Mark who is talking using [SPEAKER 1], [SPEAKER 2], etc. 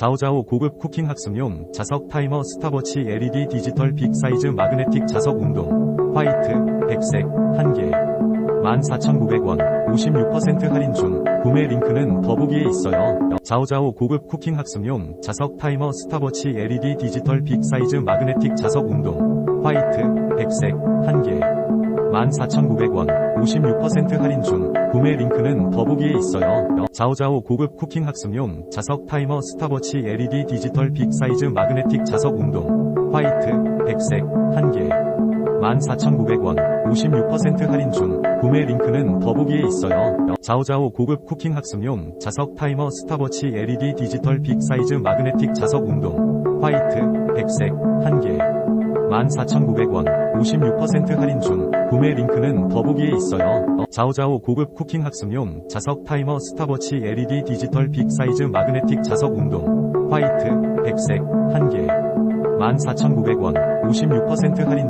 [SPEAKER 1] 자오자오 고급 쿠킹 학습용 자석 타이머 스탑워치 LED 디지털 빅 사이즈 마그네틱 자석 운동. 화이트, 백색, 1개. 14,900원 56% 할인 중. 구매 링크는 더보기에 있어요. 자오자오 고급 쿠킹 학습용 자석 타이머 스탑워치 LED 디지털 빅 사이즈 마그네틱 자석 운동. 화이트, 백색, 1개. 14,900원 56% 할인 중 구매 링크는 더보기에 있어요. 자오자오 고급 쿠킹 학습용 자석 타이머 스탑워치 LED 디지털 빅 사이즈 마그네틱 자석 운동 화이트, 백색, 1개 14,900원 56% 할인 중 구매 링크는 더보기에 있어요. 자오자오 고급 쿠킹 학습용 자석 타이머 스탑워치 LED 디지털 빅 사이즈 마그네틱 자석 운동 화이트, 백색, 1개 14,900원 56% 할인 중 구매 링크는 더보기에 있어요. 자오자오 고급 쿠킹 학습용 자석 타이머 스탑워치 LED 디지털 빅 사이즈 마그네틱 자석 운동 화이트, 백색, 1개 14,900원 56% 할인